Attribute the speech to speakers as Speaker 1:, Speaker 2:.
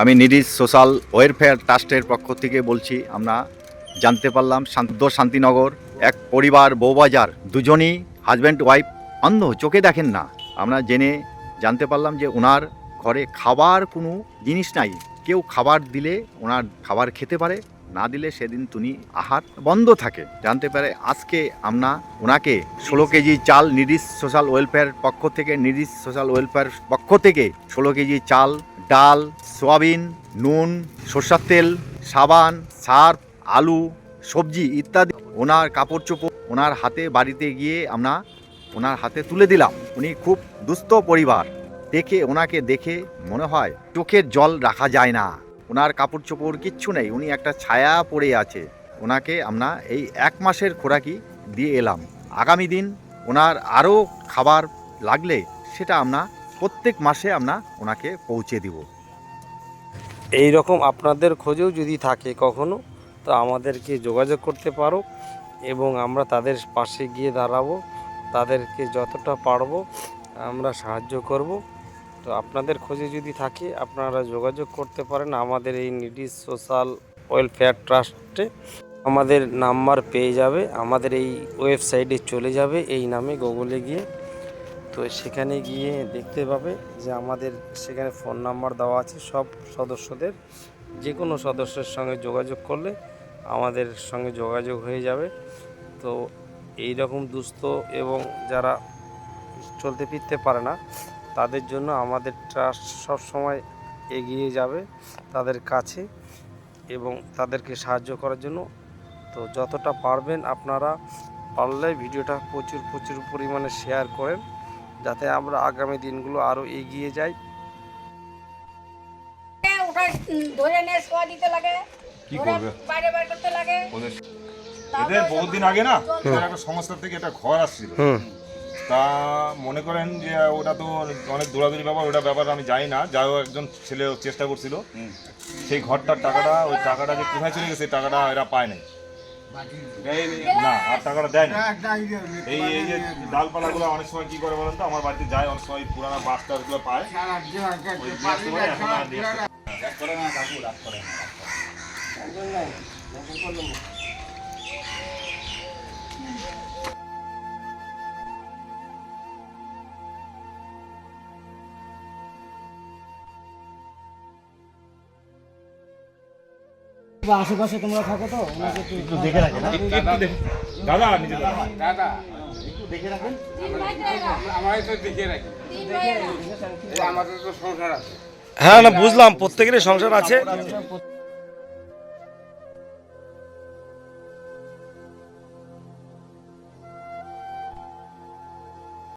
Speaker 1: আমি নিডিস social welfare ট্রাস্টের পক্ষ থেকে বলছি, আমরা জানতে পারলাম শান্ত শান্তিনগর এক পরিবার বউবাজার, দুজনই হাজব্যান্ড ওয়াইফ অন্ধ, চোখে দেখেন না। আমরা জেনে জানতে পারলাম যে ওনার ঘরে খাবার কোনো জিনিস নাই। কেউ খাবার দিলে ওনার খাবার খেতে পারে, না দিলে সেদিন তুমি আহার বন্ধ থাকে। জানতে পারে আজকে আমরা ওনাকে ষোলো কেজি চাল নিডিস সোশ্যাল ওয়েলফেয়ার পক্ষ থেকে নিডিস সোশ্যাল ওয়েলফেয়ার পক্ষ থেকে ষোলো কেজি চাল ডাল, সোয়াবিন, নুন, সর্ষার তেল, সাবান, সার্ফ, আলু, সবজি ইত্যাদি ওনার কাপড় চোপড় ওনার হাতে বাড়িতে গিয়ে আমরা ওনার হাতে তুলে দিলাম। উনি খুব দুস্থ পরিবার। দেখে ওনাকে দেখে মনে হয় চোখের জল রাখা যায় না। ওনার কাপড় চোপড় কিচ্ছু নেই, উনি একটা ছায়া পড়ে আছে। ওনাকে আমরা এই এক মাসের খোরাকি দিয়ে এলাম। আগামী দিন ওনার আরও খাবার লাগলে সেটা আমরা প্রত্যেক মাসে আমরা ওনাকে পৌঁছে দিব।
Speaker 2: এই রকম আপনাদের খোঁজেও যদি থাকে কখনো, তো আমাদেরকে যোগাযোগ করতে পারো এবং আমরা তাদের পাশে গিয়ে দাঁড়াবো, তাদেরকে যতটা পারব আমরা সাহায্য করব। তো আপনাদের খোঁজে যদি থাকে, আপনারা যোগাযোগ করতে পারেন আমাদের এই নিডিস সোশ্যাল ওয়েলফেয়ার ট্রাস্টে। আমাদের নাম্বার পেয়ে যাবে, আমাদের এই ওয়েবসাইটে চলে যাবে, এই নামে গুগলে গিয়ে। তো সেখানে গিয়ে দেখতে পাবে যে আমাদের সেখানে ফোন নাম্বার দেওয়া আছে। সব সদস্যদের যে কোনো সদস্যের সঙ্গে যোগাযোগ করলে আমাদের সঙ্গে যোগাযোগ হয়ে যাবে। তো এই রকম দুস্থ এবং যারা চলতে ফিরতে পারে না, তাদের জন্য আমাদের ট্রাস্ট সবসময় এগিয়ে যাবে তাদের কাছে এবং তাদেরকে সাহায্য করার জন্য। তো যতটা পারবেন আপনারা পারলে ভিডিওটা প্রচুর প্রচুর পরিমাণে শেয়ার করেন। যাতে আমরা আগামী দিনগুলো আরও এগিয়ে যাই।
Speaker 3: ওটা ধরে নিয়ে শোয়া দিতে লাগে
Speaker 4: কি করবে?
Speaker 3: বাইরে বাইরে করতে লাগে।
Speaker 4: এদের বহুদিন আগে না এদের একটা সংস্থা থেকে একটা ঘর আসছিল। তা মনে করেন যে ওটা তো অনেক দৌড়াদৌড়ি ব্যাপার ওটা ব্যাপার আমি জানি না। যাই হোক একজন ছেলে চেষ্টা করছিল। সেই ঘরটার টাকাটা ওই টাকাটা যে কোথায় চলে গেছে সেই টাকাটা এরা পায় নাই। না আর টাকাটা দেয় এই এই যে ডালপালাগুলো অনেক সময় কি করে বলেন তো? আমার বাড়িতে যায় অনেক সময় পুরানা বাস টাসগুলো পায়। পারে না।
Speaker 5: আশেপাশে তোমরা থাকো তো ওনাকে একটু
Speaker 4: দেখে রাখেন দাদা নিজে দাদা।
Speaker 3: তিন ভাইরা,
Speaker 6: আমায় তো দেখে রাখি।
Speaker 3: তিন ভাইরা।
Speaker 6: এই আমাদের তো সংসার আছে।
Speaker 2: হ্যাঁ না বুঝলাম প্রত্যেকেরই সংসার আছে।